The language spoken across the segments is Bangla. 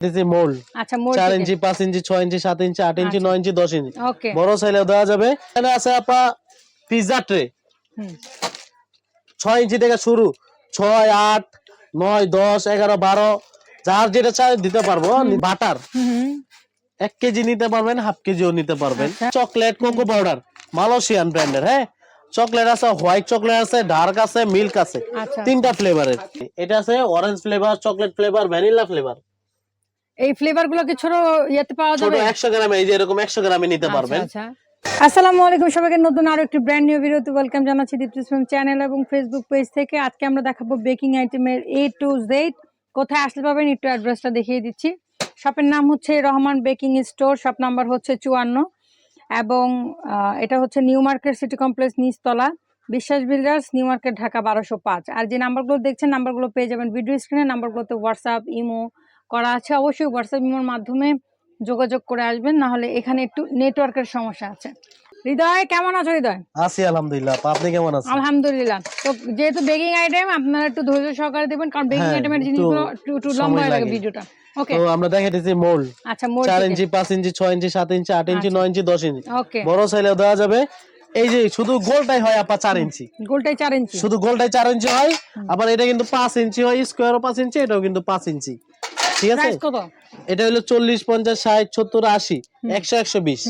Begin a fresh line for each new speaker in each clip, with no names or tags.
দিছি মোল
আচ্ছা
ইঞ্চি পাঁচ ইঞ্চি ছয় ইঞ্চি ইঞ্চি ইঞ্চি
আচ্ছা।
ইঞ্চি দশ ইঞ্চি।
ওকে।
বড় দেওয়া যাবে। এখানে আছে আপা ট্রে
হুম।
ইঞ্চি থেকে শুরু। যার যেটা চাই দিতে পারব। বাটার।
হুম।
এক কেজি নিতে পারবেন হাফ কেজিও নিতে পারবেন।
আচ্ছা।
Chocolate cocoa powder. মালয়েশিয়ান ব্র্যান্ডের হ্যাঁ? চকলেট আছে হোয়াইট চকলেট আছে ডার্ক আছে মিল্ক আছে। তিনটা ফ্লেভারের এটা আছে orange flavour chocolate flavour vanilla flavour
এই ফ্লেভারগুলো কি ছোট ইয়েতে পাওয়া
ছোট
যাবে?
একশো গ্রামে এই যে এরকম একশো গ্রামে নিতে
আচ্ছা,
পারবেন।
আচ্ছা। আসসালামু আলাইকুম সবাইকে নতুন আরও একটি ব্র্যান্ড নিউ ভিডিওতে ওয়েলকাম জানাচ্ছি দীপ্তি চ্যানেল এবং ফেসবুক পেজ থেকে। আজকে আমরা দেখাবো বেকিং আইটেমের এ টু জেড কোথায় আসতে পারবেন একটু অ্যাড্রেসটা দেখিয়ে দিচ্ছি। শপের নাম হচ্ছে Rahman baking store shop number হচ্ছে চুয়ান্ন। এবং এটা হচ্ছে নিউ মার্কেট সিটি কমপ্লেক্স নিচতলা বিশ্বাস বিল্ডার্স নিউ মার্কেট ঢাকা বারোশো পাঁচ। আর যে নাম্বারগুলো দেখছেন নাম্বারগুলো পেয়ে যাবেন ভিডিও স্ক্রিনে নাম্বারগুলোতে হোয়াটসঅ্যাপ ইমো করা আছে অবশ্যই হোয়াটসঅ্যাপ ইমোর মাধ্যমে যোগাযোগ করে আসবেন না হলে এখানে একটু নেটওয়ার্কের সমস্যা আছে। হৃদয় কেমন আছো হৃদয়?
আছি আলহামদুলিল্লাহ আপা, আপনি কেমন আছেন?
আলহামদুলিল্লাহ। তো যেহেতু বেকিং আইটেম আপনারা একটু ধৈর্য সহকারে দেবেন কারণ বেকিং
হ্যাঁ,
আইটেমের জিনিসগুলো একটু লম্বা হয়ে লাগে। ভিডিওটা। ওকে
তো আমরা দেখাইতেছি মোল।
আচ্ছা মোর
চার ইঞ্চি পাঁচ ইঞ্চি ছয় ইঞ্চি সাত ইঞ্চি আট ইঞ্চি
আচ্ছা।
নয় ইঞ্চি দশ ইঞ্চি।
ওকে
বড় সাইলেও দেওয়া যাবে। এই যে শুধু গোলটাই হয় আপা চার ইঞ্চি।
গোলটাই চার ইঞ্চি।
শুধু গোলটাই চার ইঞ্চি হয় আবার এটা কিন্তু পাঁচ ইঞ্চি হয় স্কোয়ারও পাঁচ ইঞ্চি এটাও কিন্তু পাঁচ ইঞ্চি। ঠিক আছে? এটা হলো চল্লিশ পঞ্চাশ ষাট সত্তর আশি একশো একশো বিশ।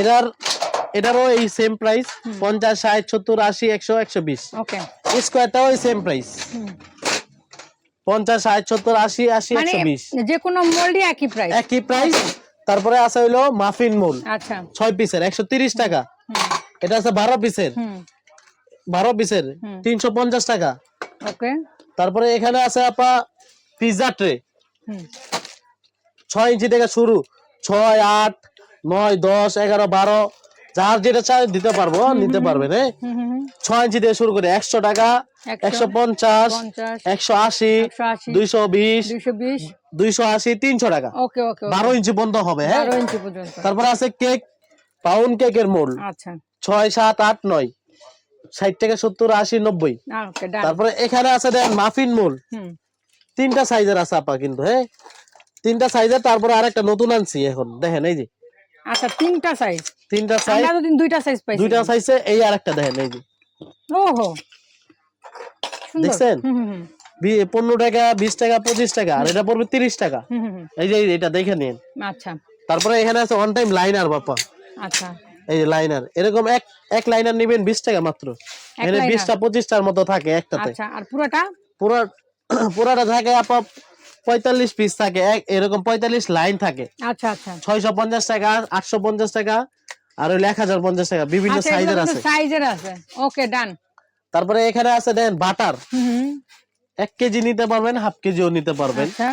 এটার এটারও এই সেম প্রাইস পঞ্চাশ ষাট সত্তর আশি একশো একশো বিশ। স্কোয়ারটাও এই সেম প্রাইস পঞ্চাশ ষাট সত্তর আশি আশি
মানে
একশো বিশ।
যে কোনো মোল্ডই একই প্রাইস
একই প্রাইস তারপরে আছে হইল মাফিন মোল
আচ্ছা।
ছয় পিসের একশো তিরিশ টাকা। এটা আছে বারো পিসের বারো পিসের তিনশো পঞ্চাশ টাকা।
ওকে
তারপরে এখানে আছে আপা পিৎজা ট্রে ছয় ইঞ্চি থেকে শুরু ছয় আট নয় দশ এগারো বারো যার যেটা চাই দিতে পারব নিতে পারবেন ছয় ইঞ্চি থেকে শুরু করে একশো টাকা
একশো,
পঞ্চাশ একশো আশি দুইশো বিশ
দুইশো
আশি তিনশো টাকা। বারো ইঞ্চি পর্যন্ত হবে হ্যাঁ? তারপরে আছে কেক পাউন্ড কেকের মোল।
আচ্ছা।
ছয় সাত আট নয়। ষাট থেকে সত্তর আশি নব্বই। তারপরে এখানে আছে দেখেন মাফিন মোল। তিনটা সাইজের আছে আপা কিন্তু হ্যাঁ? তিনটা সাইজের তারপরে আরেকটা নতুন আনছি এখন দেখেন এই যে।
আচ্ছা তিনটা সাইজ
তিনটা সাইজ
আমরা এতদিন দুইটা সাইজ পাইছি।
দুইটা সাইজে এই আরেকটা দেখেন এই যে।
ওহো।
দেখছেন? পনেরো টাকা বিশ টাকা পঁচিশ টাকা আর এটা পড়বে তিরিশ টাকা। এই যে এটা দেখে নিন।
আচ্ছা।
তারপরে এখানে আছে ওয়ান টাইম লাইনার বাপা
আচ্ছা।
এই যে লাইনার এরকম এক এক লাইনার নিবেন বিশ টাকা মাত্র। এখানে? বিশটা পঁচিশটার মতো থাকে একটাতে।
আচ্ছা আর পুরোটা?
পুরা পুরাটা থাকে আপা পঁয়তাল্লিশ পিস থাকে। এরকম পঁয়তাল্লিশ লাইন থাকে।
আচ্ছা আচ্ছা।
ছয়শো পঞ্চাশ টাকা আটশো পঞ্চাশ টাকা আর ওই এক হাজার পঞ্চাশ টাকা। বিভিন্ন
আচ্ছা
সাইজের আছে।
সাইজের আছে। ওকে ডান
তারপরে এখানে আছে দেখেন বাটার এক কেজি নিতে পারবেন হাফ কেজিও নিতে পারবেন।
আচ্ছা।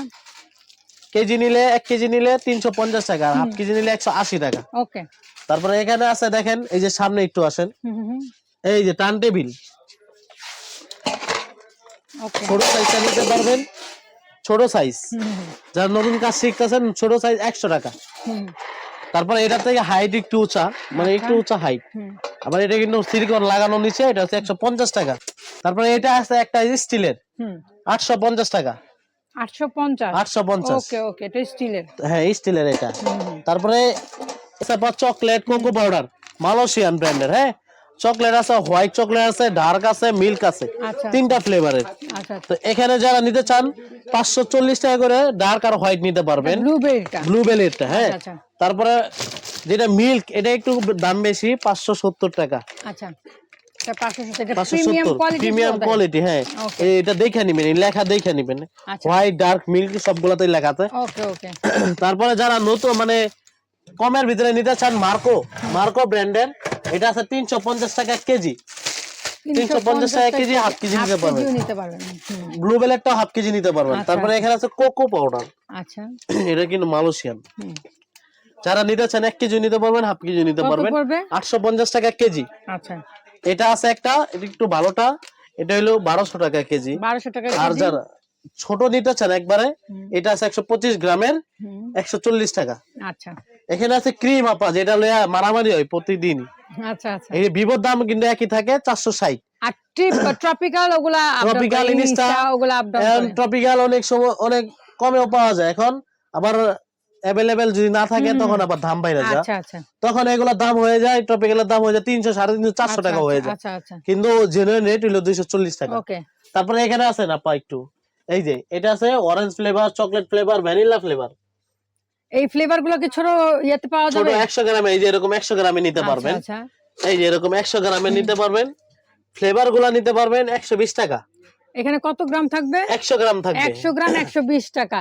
কেজি নিলে এক কেজি নিলে তিনশো পঞ্চাশ টাকা হাফ কেজি নিলে একশো আশি টাকা।
ওকে
তারপরে এখানে আছে দেখেন এই যে সামনে একটু আসেন। এই যে টান টেবিল ছোট সাইজটা নিতে পারবেন। ছোট সাইজ যারা নতুন কাজ শিখতেছেন ছোট সাইজ একশো টাকা। তারপরে এটা থেকে হাইট একটু উঁচা মানে একটু উঁচা হাইট আবার এটা কিন্তু সিলিকন লাগানো নিচে এটা হচ্ছে একশো পঞ্চাশ টাকা। তারপরে এটা আছে একটা স্টিলের আটশো পঞ্চাশ টাকা।
আটশো পঞ্চাশ?
আটশো পঞ্চাশ।
ওকে ওকে এটা স্টিলের
হ্যাঁ স্টিলের এটা। তারপরে চকলেট কোকো পাউডার মালয়েশিয়ান ব্র্যান্ডের হ্যাঁ? চকলেট আছে হোয়াইট চকলেট আছে ডার্ক আছে মিল্ক আছে
আচ্ছা।
তিনটা ফ্লেভারের
আচ্ছা
তো এখানে যারা নিতে চান পাঁচশো চল্লিশ টাকা করে ডার্ক আর হোয়াইট নিতে পারবেন।
ব্লুবেরিটা।
হ্যাঁ।
আচ্ছা
তারপরে যেটা মিল্ক এটা একটু দাম বেশি পাঁচশো সত্তর টাকা।
আচ্ছা প্রিমিয়াম কোয়ালিটি
হ্যাঁ। এটা দেখে নিবেন লেখা দেখে নিবেন।
আচ্ছা।
হোয়াইট ডার্ক মিল্ক সবগুলাতেই লেখা আছে। তারপরে যারা নতুন মানে কমের ভিতরে নিতে চান মার্কো মার্কো ব্র্যান্ডের। এটা আছে তিনশো পঞ্চাশ টাকা কেজি। তিনশো পঞ্চাশ টাকা কেজি হাফ কেজি নিতে পারবেন। ব্লু বেলেটটাও হাফ কেজি নিতে পারবেন।
আচ্ছা।
তারপরে এখানে আছে কোকো পাউডার
আচ্ছা।
এটা কিন্তু মালয়েশিয়ান যারা নিতে চান এক কেজি নিতে পারবেন হাফ কেজি নিতে পারবেন। আটশো পঞ্চাশ টাকা কেজি।
আচ্ছা।
এটা আছে একটা এটা একটু ভালোটা। এটা হলো বারোশো টাকা কেজি।
বারোশো টাকা
আর যারা ছোট নিতে চান একবারে। এটা আছে একশো পঁচিশ গ্রামের একশো চল্লিশ টাকা।
আচ্ছা।
এখানে আছে ক্রিম আপা যেটা লইয়া মারামারি হয় প্রতিদিন
আচ্ছা আচ্ছা।
এই ভিভোর দাম কিন্তু একই থাকে চারশো ষাট।
আর ট্রপিক্যাল ওগুলা ওগুলা
ট্রপিক্যাল অনেক সময় অনেক কমেও পাওয়া যায়। এখন আবার অ্যাভেলেবেল যদি না থাকে তখন আবার দাম বাইরে যায়।
আচ্ছা আচ্ছা।
তখন এগুলোর দাম হয়ে যায় দাম হয়ে যায় তিনশো সাড়ে তিনশো চারশো টাকা হয়ে যায়। কিন্তু জেনুইন রেট হলো দুইশো চল্লিশ টাকা। তারপরে এখানে আছে না পা একটু? এই যে এটা আছে orange flavour chocolate flavour vanilla flavour
এই ফ্লেভারগুলো কি ছোট ইয়েতে পাওয়া যাবে
ছোট
যাবে?
একশো গ্রামে এই যে এরকম একশো গ্রামে নিতে
আচ্ছা,
পারবেন।
আচ্ছা।
এই যে এরকম একশো গ্রামে নিতে পারবেন। ফ্লেভারগুলা নিতে পারবেন একশো বিশ টাকা।
এখানে কত গ্রাম থাকবে?
একশো গ্রাম থাকবে।
একশো গ্রাম একশো বিশ টাকা।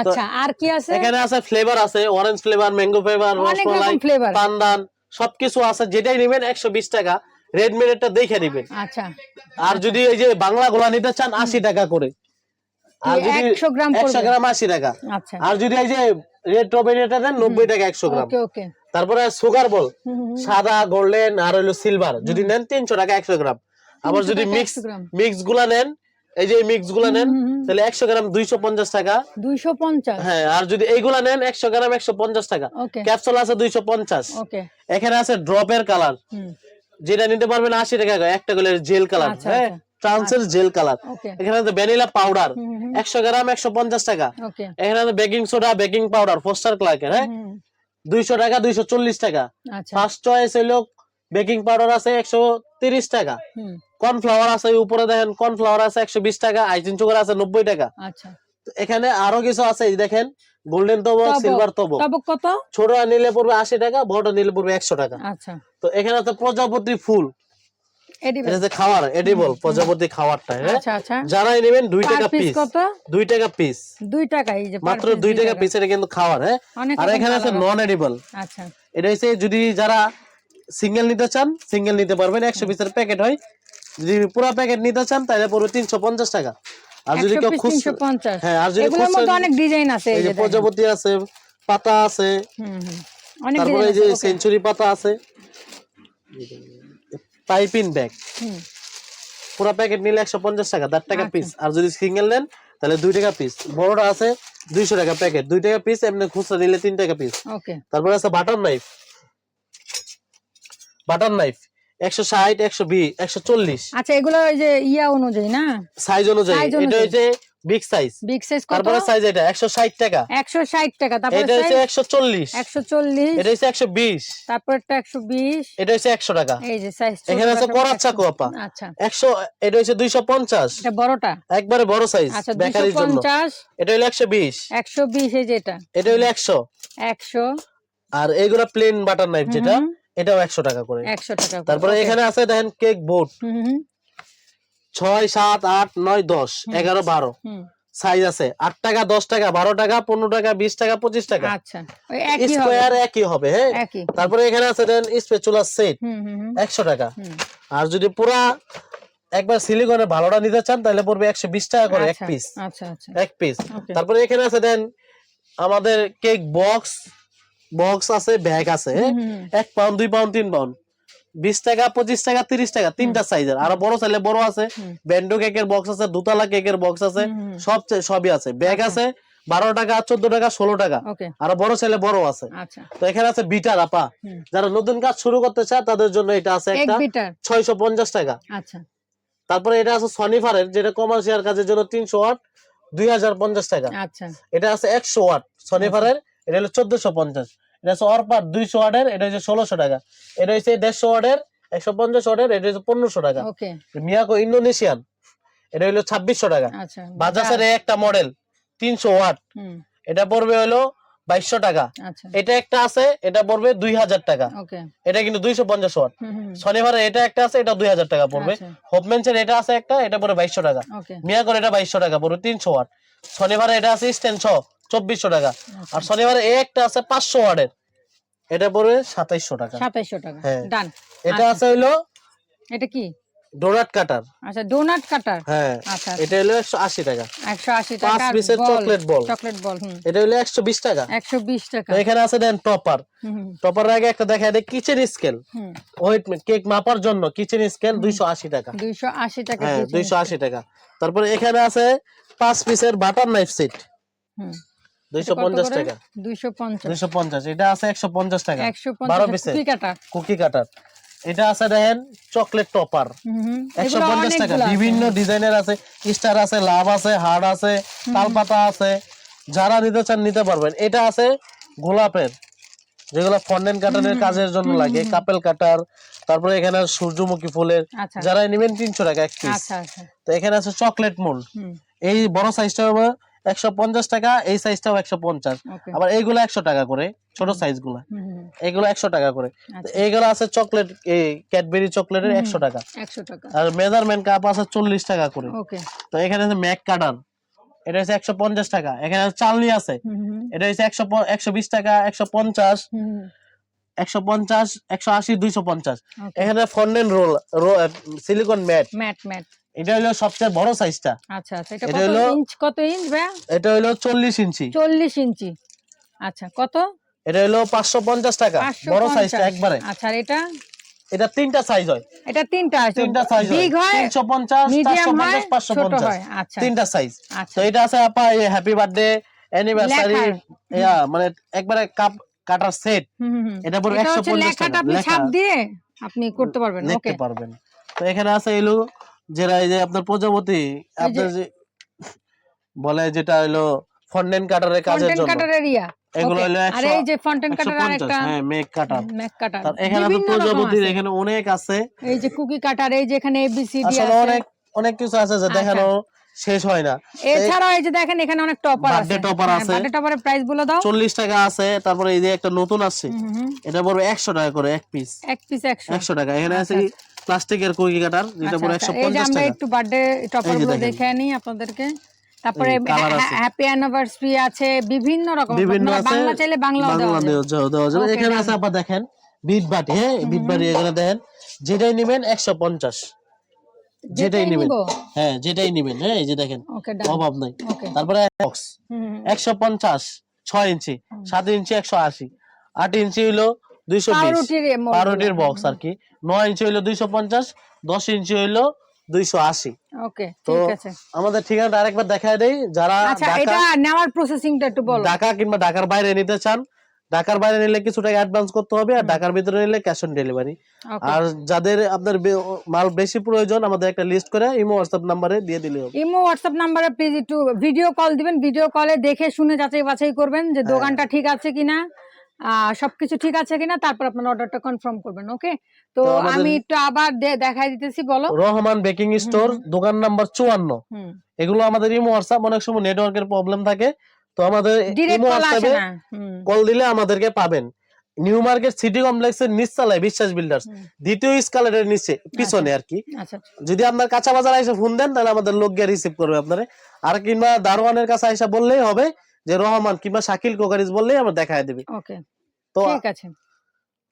আচ্ছা আর কি আছে?
এখানে আছে ফ্লেভার আছে orange flavour mango flavour rasmalai pandan সবকিছু আছে। যেটাই নেবেন একশো বিশ টাকা রেড মিনিটটা দেখে নিবেন।
আচ্ছা।
আর যদি এই যে বাংলা গোলা নিতে চান আশি টাকা করে। আর যদি
একশো গ্রাম
একশো
পড়বে
গ্রাম আশি টাকা।
আচ্ছা।
আর যদি এই যে রেড ট্রবেরিটা দেন নব্বই টাকা একশো গ্রাম।
ওকে ওকে।
তারপরে সুগার বল সাদা গোল্ডেন আর হলো সিলভার যদি নেন তিনশো টাকা একশো গ্রাম। আবার যদি মিক্স মিক্সগুলা নেন এই যে মিক্সগুলা নেন তাহলে একশো গ্রাম দুইশো পঞ্চাশ টাকা।
দুইশো পঞ্চাশ।
হ্যাঁ আর যদি এইগুলা নেন একশো গ্রাম একশো পঞ্চাশ টাকা। ক্যাপসুল আছে দুইশো পঞ্চাশ।
ওকে।
এখানে আছে ড্রপের কালার যেটা নিতে পারবেন আশি টাকা একটা করে জেল কালার
আচ্ছা,
হ্যাঁ?
আচ্ছা।
ট্রান্সের জেল কালার। এখানে আছে ভ্যানিলা পাউডার একশো গ্রাম একশো পঞ্চাশ টাকা। এখানে আছে baking soda baking powder Foster ক্লার্কের হ্যাঁ? দুইশো টাকা দুইশো চল্লিশ টাকা।
আচ্ছা।
ফার্স্ট চয়েস হইল বেকিং পাউডার আছে একশো তিরিশ টাকা। কর্নফ্লাওয়ার আছে উপরে দেখেন কর্নফ্লাওয়ার আছে একশো বিশ টাকা আইসিন সুগার আছে নব্বই টাকা।
আচ্ছা।
তো এখানে আরও কিছু আছে এই দেখেন গোল্ডেন তবক। সিলভার তবক।
কত?
ছোট নিলে পড়বে আশি টাকা বড় নিলে পড়বে একশো টাকা।
আচ্ছা।
তো এখানে আছে প্রজাপতি ফুল। এটা খাওয়ার এডিবল প্রজাপতি খাওয়ারটা হ্যাঁ?
আচ্ছা আচ্ছা।
যারাই নেবেন দুই টাকা
পিস কত?
দুই টাকা পিস
দুই টাকা এই যে
মাত্র
piece
দুই টাকা পিস এটা কিন্তু খাওয়ার হ্যাঁ? আর এখানে আছে নন এডিবল
আচ্ছা।
এটা হচ্ছে যদি যারা সিঙ্গেল নিতে চান সিঙ্গেল নিতে পারবেন একশো পিসের প্যাকেট হয়। যদি পুরো প্যাকেট নিতে চান তাহলে তিনশো পঞ্চাশ টাকা। আর যদি কেউ খুচরো হ্যাঁ আর যদি
মধ্যে অনেক ডিজাইন আছে এই যে
প্রজাপতি আছে পাতা আছে
হুম হুম। অনেক
তারপরে এই যে সেঞ্চুরি পাতা আছে। Piping bag. পুরো প্যাকেট নিলে একশো পঞ্চাশ টাকা দেড় টাকা
আচ্ছা।
পিস আর যদি সিঙ্গেল নেন তাহলে দুই টাকা পিস বড়টা আছে দুইশো টাকা প্যাকেট দুই টাকা পিস এমনি খুচরা নিলে তিন টাকা পিস তারপরে আছে বাটার নাইফ বাটার নাইফ একশো ষাট একশো বিশ একশো চল্লিশ।
আচ্ছা এগুলো ওই যে ইয়া অনুযায়ী না?
সাইজ অনুযায়ী। এটা হচ্ছে বিগ সাইজ
বিগ সাইজ কত?
তারপরে সাইজ এটা একশো ষাট টাকা।
একশো ষাট টাকা তারপরে
এটা হচ্ছে
size
একশো চল্লিশ।
একশো চল্লিশ।
এটা হচ্ছে একশো বিশ।
তারপরটা একশো বিশ।
এটা হচ্ছে একশো টাকা।
এই যে সাইজ
এখানে আছে আপা।
আচ্ছা।
একশো এটা হচ্ছে দুইশো পঞ্চাশ।
এটা বড়টা?
একবারে বড় সাইজ
আচ্ছা
বেকারির জন্য।
পঞ্চাশ।
এটা হলো একশো বিশ।
একশো বিশ এই যে এটা।
এটা হলো একশো।
একশো।
আর এইগুলা প্লেন বাটার নাইফ যেটা এটাও একশো টাকা করে।
একশো টাকা
তারপরে এখানে আছে দেখেন কেক বোর্ড
হুম,
ছয় সাত আট নয় দশ এগারো বারো। সাইজ আছে। আট টাকা দশ টাকা বারো টাকা পনেরো টাকা বিশ টাকা পঁচিশ টাকা।
আচ্ছা।
স্কোয়ার একই হবে হ্যাঁ? তারপরে এখানে আছে দেন স্পেচুলার সেট একশো টাকা। আর যদি পুরা একবার সিলিকনের ভালোটা নিতে চান তাহলে পড়বে একশো বিশ টাকা করে এক পিস
আচ্ছা আচ্ছা।
এক পিস তারপরে এখানে আছে দেন আমাদের কেক বক্স বক্স আছে ব্যাগ আছে হ্যাঁ? এক পাউন্ড দুই পাউন্ড তিন পাউন্ড বিশ টাকা পঁচিশ টাকা তিরিশ টাকা তিনটা সাইজের আরও বড় চাইলে বড় আছে। ব্যান্ডো কেকের বক্স আছে দুতলা কেকের বক্স আছে। সব সবই আছে। ব্যাগ
আচ্ছা।
আছে বারো টাকা চোদ্দ টাকা ষোলো টাকা। আরও বড় ছেলে বড় আছে।
আচ্ছা।
তো এখানে আছে বিটার আপা। যারা নতুন কাজ শুরু করতে চায় তাদের জন্য এটা আছে একটা ছয়শো পঞ্চাশ টাকা।
আচ্ছা।
তারপরে এটা আছে সনিফারের যেটা কমার্শিয়াল কাজের জন্য তিনশো ওয়াট দুই হাজার পঞ্চাশ টাকা। এটা আছে একশো ওয়াট সনিফারের এটা হলো চোদ্দশো পঞ্চাশ। এটা হচ্ছে অরপার দুইশো ওয়াটের এটা হচ্ছে ষোলোশো টাকা। এটা হচ্ছে দেড়শো ওয়াটের একশো পঞ্চাশ ওয়াটের এটা হচ্ছে পনেরোশো টাকা। মিয়াকো ইন্দোনেশিয়ান এটা হলো ছাব্বিশশো টাকা।
আচ্ছা
বাজাজের একটা মডেল তিনশো ওয়াট। এটা পড়বে হলো বাইশশো টাকা।
আচ্ছা।
এটা একটা আছে এটা পড়বে দুই হাজার টাকা এটা কিন্তু দুইশো পঞ্চাশ ওয়াট। শনিবারে এটা একটা আছে এটা দুই হাজার টাকা পড়বে।
আচ্ছা।
হোপমেন্সের এটা আছে একটা এটা পড়বে বাইশশো টাকা। মিয়াকোর এটা বাইশশো টাকা পড়বে তিনশো ওয়াট। শনিবারে এটা আছে স্ট্যান্ড ছ চব্বিশশো টাকা। আর শনিবারে এ একটা আছে পাঁচশো ওয়ার্ডের এটা পড়বে সাতাইশশো টাকা।
সাতাইশশো টাকা।
হ্যাঁ।
ডান
এটা আছে হইল
এটা কি?
ডোনাট কাটার
আচ্ছা ডোনাট কাটার
হ্যাঁ।
আচ্ছা।
এটা হলো একশো আশি টাকা।
একশো আশি
পাঁচ পিসের চকলেট বল।
চকলেট বল হুম।
এটা হলো একশো বিশ টাকা।
একশো বিশ টাকা।
এখানে আছে দেন টপার টপার আগে একটা দেখা যায় কিচেন স্কেল ওয়েট কেক মাপার জন্য কিচেন স্কেল দুইশো আশি টাকা।
দুইশো আশি টাকা
হ্যাঁ
দিয়েছেন।
দুইশো আশি টাকা। তারপরে এখানে আছে পাঁচ পিসের বাটার নাইফ সেট
হুম।
দুইশো
কত
পঞ্চাশ
করে?
টাকা।
দুইশো পঞ্চাশ।
দুইশো পঞ্চাশ এটা আছে একশো পঞ্চাশ টাকা।
একশো
বারো
কুকি কাটা
কুকি কাটার। এটা আছে দেখেন চকলেট টপার।
হুম হুম
একশো
এগুলো
পঞ্চাশ টাকা। বিভিন্ন ডিজাইনের আছে স্টার আছে লাভ আছে হার্ড আছে তালপাতা আছে। যারা নিতে চান নিতে পারবেন। এটা আছে গোলাপের যেগুলো ফন্ডেন কাটারের কাজের জন্য লাগে। কাপেল কাটার তারপরে এখানে সূর্যমুখী ফুলের।
আচ্ছা।
যারা নেবেন তিনশো টাকা এক পিস
আচ্ছা আচ্ছা।
তো এখানে আছে চকলেট মোল্ড। এই বড় সাইজটা হবে একশো পঞ্চাশ টাকা এই সাইজটাও একশো পঞ্চাশ। আবার এইগুলো একশো টাকা করে ছোট সাইজগুলা
হুম
একশো টাকা করে।
আচ্ছা।
এইগুলো আছে চকলেট এই ক্যাডবেরি চকলেটের একশো টাকা। আর মেজারমেন্ট কাপ আছে চল্লিশ টাকা করে। তো এখানে আছে ম্যাক কাটার এটা হচ্ছে একশো পঞ্চাশ টাকা। এখানে চালনি আছে। এটা হচ্ছে একশো একশো বিশ টাকা একশো পঞ্চাশ একশো পঞ্চাশ একশো আশি দুইশো পঞ্চাশ। এখানে fondant roll silicone mat
mat mat
এটা হলো সবচেয়ে বড় সাইজটা
আচ্ছা আচ্ছা এটা কত ইঞ্চ কত ইঞ্চ ভাইয়া
এটা হলো চল্লিশ ইঞ্চি।
চল্লিশ ইঞ্চি। আচ্ছা কত?
এটা হলো পাঁচশো পঞ্চাশ টাকা বড় সাইজটা একবারে।
আচ্ছা আর এটা?
এটা তিনটা সাইজ হয়।
এটা তিনটা আছে
তিনটা সাইজ হয়।
বিগ হয়
তিনশো পঞ্চাশ
মিডিয়াম
চারশো
হয়
পঞ্চাশ পাঁচশো
ছোট হয়। আচ্ছা।
তিনটা সাইজ
আচ্ছা।
তো এটা আছে আপা হ্যাপি বার্থডে অ্যানিভার্সারি। ইয়া মানে একবারে কাপ কাটার সেট। এটা পুরো
এটা
একশো
হচ্ছে
পঞ্চাশ
লেখাটা
টাকা।
আপনি ছাপ দিয়ে আপনি করতে পারবেন ওকে
লিখতে পারবেন। তো এখানে আছে এলো যেটা এই যে আপনার প্রজাপতি আপনার যে বলে যেটা হলো ফন্ডেন কাটারের কাজের জন্য।
কাটারের ইয়া।
এগুলো হলো
আর এই যে ফন্টেন কাটার আরেকটা
হ্যাঁ মেঘ কাটার
ম্যাক কাটার
এখানে তো প্রজাপতির এখানে অনেক আছে।
এই যে কুকি কাটার এই যে এখানে এবিসিডি আছে।
অনেক অনেক কিছু আছে যে
আচ্ছা।
দেখানো শেষ হয় না।
এছাড়াও এই যে দেখেন এখানে অনেক টপার আছে।
আছে।
বার্থডে টপারের প্রাইস বলে দাও।
চল্লিশ টাকা আছে তারপরে এই যে একটা নতুন
হুম।
এটা পড়বে একশো টাকা করে এক পিস
এক পিস একশো।
টাকা। এখানে আছে
আচ্ছা,
প্লাস্টিকের কুকি কাটার? যেটা
আচ্ছা, আচ্ছা। এই যে আমরা
টাকা
একটু বার্থডে
টপারগুলো
দেখে আনি আপনাদেরকে। তারপরে। হ্যাপি অ্যানিভার্সারি আছে। বিভিন্ন রকম।
বিভিন্ন
বাংলা চাইলে
বাংলা দেওয়া যাবে- দেওয়া যাবে। এখানে আছে আবার দেখেন বিট বাটি হ্যাঁ? বিট বাটি এখানে দেখেন যেটাই নেবেন একশো পঞ্চাশ। যেটাই
যেটাই
নেবেন। হ্যাঁ যেটাই নেবেন। হ্যাঁ এই যে দেখেন অভাব নাই। তারপরে বক্স একশো পঞ্চাশ ছয় ইঞ্চি সাত ইঞ্চি একশো আশি। আট ইঞ্চি হইল দুইশো
পাউরুটির।
বক্স আর কি। নয় ইঞ্চি হইল দুইশো পঞ্চাশ দশ ইঞ্চি হইল দুইশো আশি।
ওকে
তো
ঠিক আছে।
আমাদের ঠিকানাটা আরেকবার দেখায় দেই। যারা
আচ্ছা এটা নেওয়ার প্রসেসিংটা একটু বলো।
ঢাকা কিংবা ঢাকার বাইরে নিতে চান ঢাকার বাইরে নিলে কিছু টাকা অ্যাডভান্স করতে হবে আর ঢাকার ভিতরে নিলে ক্যাশ অন ডেলিভারি আর যাদের আপনার মাল বেশি প্রয়োজন আমাদের একটা লিস্ট করে ইমো হোয়াটসঅ্যাপ নাম্বারে দিয়ে দিলে হবে।
ইমো হোয়াটসঅ্যাপ নাম্বারে প্লিজ একটু ভিডিও কল দিবেন। ভিডিও কলে দেখে শুনে যাচাই বাছাই করবেন
হ্যাঁ।
যে দোকানটা ঠিক আছে কিনা। সবকিছু ঠিক আছে কিনা তারপর আপনার অর্ডারটা কনফার্ম করবেন ওকে তো আমি একটু আবার দেখাই দিতেছি বলো।
রহমান বেকিং স্টোর দোকান নাম্বার চুয়ান্ন। এগুলো আমাদের ইমো হোয়াটসঅ্যাপ অনেক সময় নেটওয়ার্কের প্রবলেম থাকে। তো আমাদের ইমো হোয়াটসঅ্যাপে কল দিলে আমাদেরকে পাবেন। নিউ মার্কেট সিটি কমপ্লেক্সের নিচতলায় বিশ্বাস বিল্ডার্স দ্বিতীয় স্কালের নিচে পিছনে আর কি
আচ্ছা।
যদি আপনার কাঁচা বাজার এসে ফোন দেন তাহলে আমাদের লোক গিয়ে রিসিভ করবে আপনারে। আর কিংবা দারোয়ানের কাছে এসে বললেই হবে যে রহমান কিংবা শাকিল কোকারিজ বললেই আমরা দেখায় দেবে।
ওকে
তো
ঠিক আছে।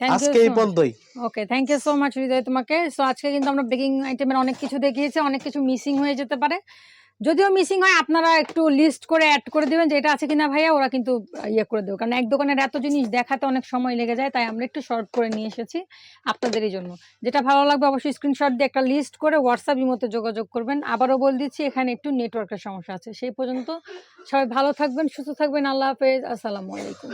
আজকে এই পর্যন্তই
okay thank you so much Hriday তোমাকে। সো আজকে কিন্তু আমরা বেকিং আইটেমের অনেক কিছু দেখিয়েছি অনেক কিছু মিসিং হয়ে যেতে পারে। যদিও মিসিং হয়, আপনারা একটু লিস্ট করে অ্যাড করে দিবেন যে এটা আছে কিনা ভাইয়া, ওরা কিন্তু ইয়ে করে দেবে। কারণ এক দোকানের এত জিনিস দেখাতে অনেক সময় লেগে যায়, তাই আমরা একটু শর্ট করে নিয়ে এসেছি আপনাদেরই জন্য। যেটা ভালো লাগবে অবশ্যই স্ক্রিনশট দিয়ে একটা লিস্ট করে হোয়াটসঅ্যাপ ইমোতে যোগাযোগ করবেন। আবারও বল দিচ্ছি, এখানে একটু নেটওয়ার্কের সমস্যা আছে। সেই পর্যন্ত সবাই ভালো থাকবেন, সুস্থ থাকবেন। আল্লাহ হাফেজ। আসসালামু আলাইকুম।